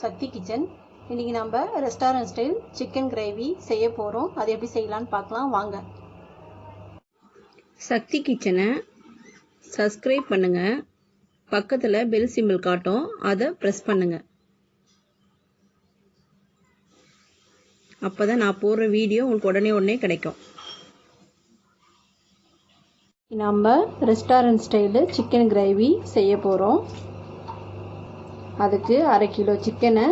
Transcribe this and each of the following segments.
சக்தி kitchen. இன்றைக்கி நம்ம restaurant style chicken gravy செய்ய போகிறோம் அது எப்படி செய்யலான்னு பார்க்கலாம். வாங்க. சக்தி கிச்சனை சப்ஸ்கிரைப் பண்ணுங்கள் பக்கத்தில் பெல் சிம்பிள் காட்டும். அதை ப்ரெஸ் பண்ணுங்கள் அப்போ தான் நான் போடுற வீடியோ உங்களுக்கு உடனே உடனே கிடைக்கும். நம்ம ரெஸ்டாரண்ட் ஸ்டைலு சிக்கன் கிரேவி செய்ய போகிறோம் அதுக்கு அரை கிலோ சிக்கனை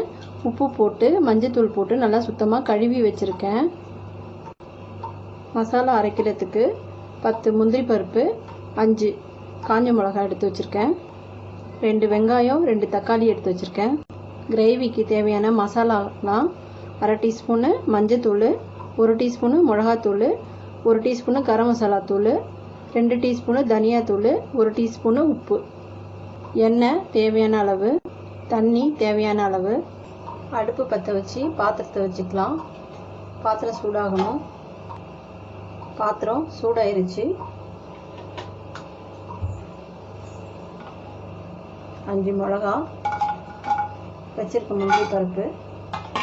உப்பு போட்டு மஞ்சத்தூள் போட்டு நல்லா சுத்தமாக கழுவி வச்சுருக்கேன். மசாலா அரைக்கிறதுக்கு பத்து முந்திரி பருப்பு அஞ்சு காஞ்ச மிளகாய் எடுத்து வச்சுருக்கேன். ரெண்டு வெங்காயம் ரெண்டு தக்காளி எடுத்து வச்சுருக்கேன். கிரேவிக்கு தேவையான மசாலாலாம் அரை டீஸ்பூனு மஞ்சத்தூள் ஒரு டீஸ்பூனு மிளகாத்தூள் ஒரு டீஸ்பூனு கரம் மசாலா தூள் ரெண்டு டீஸ்பூனு தனியாத்தூள் ஒரு டீஸ்பூனு உப்பு. எண்ணெய் தேவையான அளவு தண்ணி தேவையான அளவு. அடுப்பு பற்ற வச்சு பாத்திரத்தை வச்சுக்கலாம். பாத்திரம் சூடாகணும். பாத்திரம் சூடாயிருச்சு. அஞ்சு மிளகா வச்சிருக்க முந்திரி பருப்பு.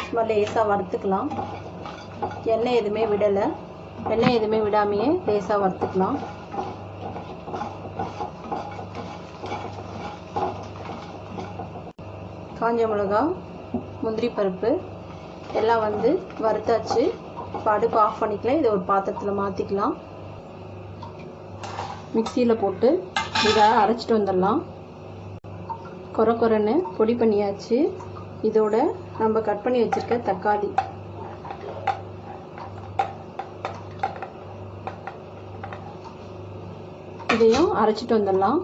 சும்மா லேசாக வறுத்துக்கலாம். எண்ணெய் எதுவுமே விடலை. எண்ணெய் எதுவுமே விடாமையே லேசாக வறுத்துக்கலாம். காஞ்ச மிளகா முந்திரி பருப்பு எல்லாம் வந்து வறுத்தாச்சு. இப்போ அடுப்பு ஆஃப் பண்ணிக்கலாம். இதை ஒரு பாத்திரத்தில் மாற்றிக்கலாம் மிக்சியில் போட்டு இதை அரைச்சிட்டு வந்துடலாம். கொர கொரன்னு பொடி பண்ணியாச்சு. இதோட நம்ம கட் பண்ணி வச்சுருக்க தக்காளி. இதையும் அரைச்சிட்டு வந்துடலாம்.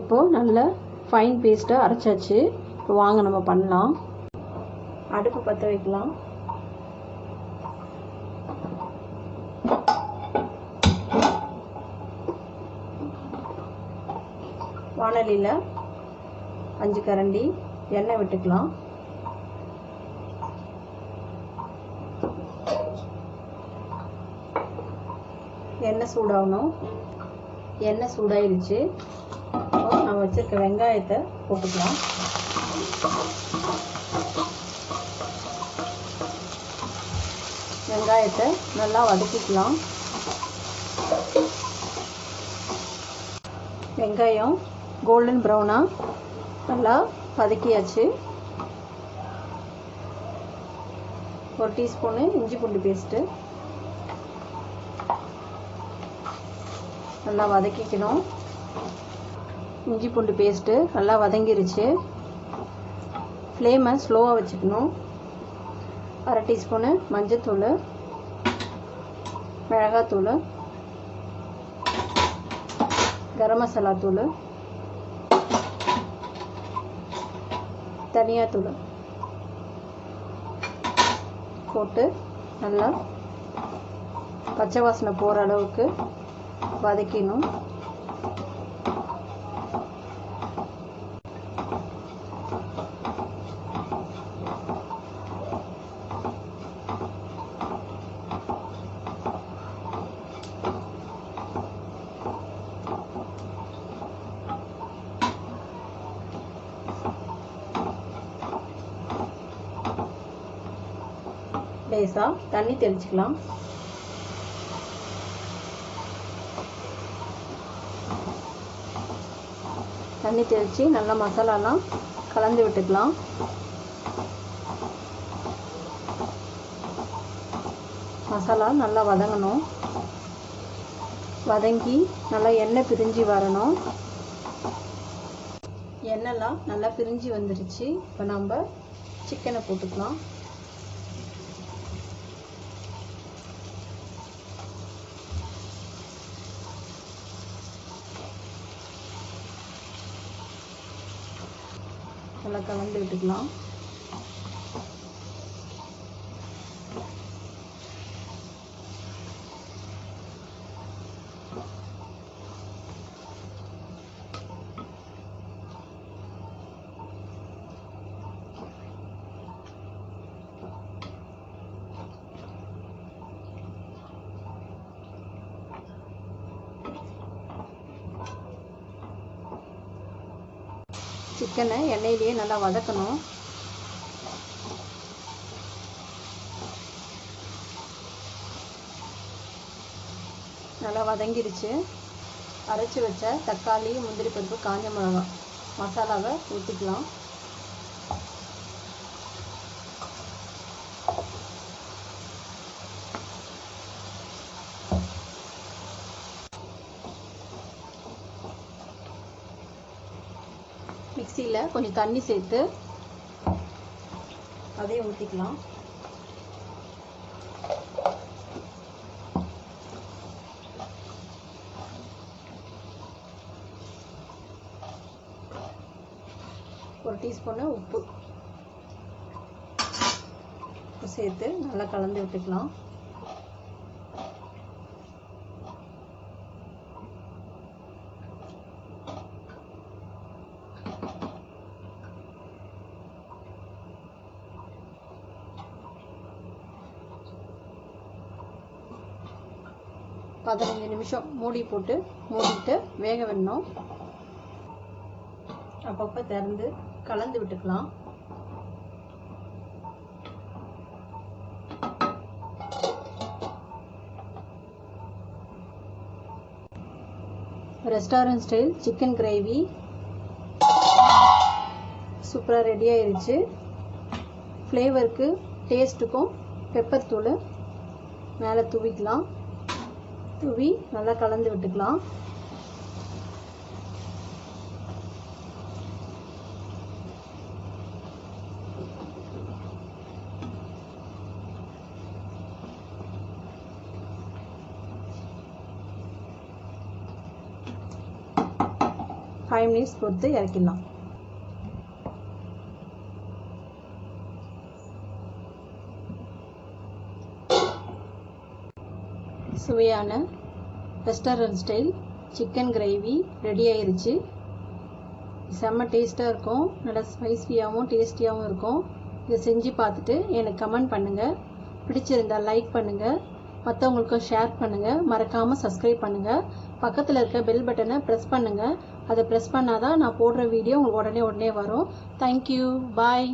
இப்போது நல்ல ஃபைன் பேஸ்ட்டாக அரைச்சாச்சு. இப்போ வாங்க நம்ம பண்ணலாம். அடுப்பு பற்ற வைக்கலாம். வானலியில் அஞ்சு கரண்டி எண்ணெய் விட்டுக்கலாம். எண்ணெய் சூடாகணும். எண்ணெய் சூடாயிருச்சு நம்ம நான் வச்சுருக்க வெங்காயத்தை போட்டுக்கலாம். வெங்காயத்தை நல்லா வதக்கிக்கலாம். வெங்காயம் கோல்டன் ப்ரௌனாக நல்லா வதக்கியாச்சு. ஒரு டீஸ்பூனு இஞ்சி பூண்டு பேஸ்ட்டு நல்லா வதக்கிக்கணும். இஞ்சி பூண்டு பேஸ்ட்டு நல்லா வதங்கிருச்சு. ஃப்ளேமை ஸ்லோவாக வச்சுக்கணும். அரை டீஸ்பூனு மஞ்சத்தூள் மிளகாத்தூள் கரம் மசாலா தூள் தனியாத்தூள் போட்டு நல்லா பச்சை வாசனை போகிற அளவுக்கு வதக்கிடணும். லேசாக தண்ணி தெளிச்சுக்கலாம். தண்ணி தெளித்து நல்லா மசாலாலாம் கலந்து விட்டுக்கலாம். மசாலா நல்லா வதங்கணும். வதங்கி நல்லா எண்ணெய் பிரிஞ்சு வரணும். எண்ணெய்லாம் நல்லா பிரிஞ்சு வந்துருச்சு. இப்போ நம்ம சிக்கனை போட்டுக்கலாம். நல்லா கலந்து விட்டுக்கலாம் சிக்கனை எண்ணெயிலேயே நல்லா வதக்கணும். நல்லா வதங்கிடுச்சு அரைச்சி வச்ச தக்காளி முந்திரி பருப்பு காஞ்ச மிளகா மசாலாவை ஊற்றிக்கலாம் மிக்சியில் கொஞ்சம் தண்ணி சேர்த்து அதையும் ஊற்றிக்கலாம் ஒரு டீஸ்பூனு உப்பு உப்பு சேர்த்து நல்லா கலந்து விட்டுக்கலாம். பதினஞ்சு நிமிஷம் மூடி போட்டு மூடிட்டு வேக விடணும் அப்பப்போ திறந்து கலந்து விட்டுக்கலாம். ரெஸ்டாரண்ட் ஸ்டைல் சிக்கன் கிரேவி சூப்பராக ரெடி ஆயிருச்சு. ஃப்ளேவருக்கு டேஸ்ட்டுக்கும் பெப்பர் தூள் மேலே தூவிக்கலாம். தூவி நல்லா கலந்து விட்டுக்கலாம். ஃபைவ் மினிட்ஸ் பொறுத்து இறக்கிடலாம். சுவையான restaurant style chicken gravy ready ஆயிருச்சு. செம்ம டேஸ்ட்டாக இருக்கும். நல்லா ஸ்பைஸியாகவும் டேஸ்டியாகவும் இருக்கும். இதை செஞ்சு பார்த்துட்டு எனக்கு கமெண்ட் பண்ணுங்கள் பிடிச்சிருந்தா லைக் பண்ணுங்கள் மற்றவங்களுக்கும் ஷேர் பண்ணுங்கள் மறக்காமல் சப்ஸ்கிரைப் பண்ணுங்கள் பக்கத்தில் இருக்க பெல் பட்டனை ப்ரெஸ் பண்ணுங்கள் அதை ப்ரெஸ் பண்ணாதான் நான் போடுற வீடியோ உங்களுக்கு உடனே உடனே வரும். Thank you bye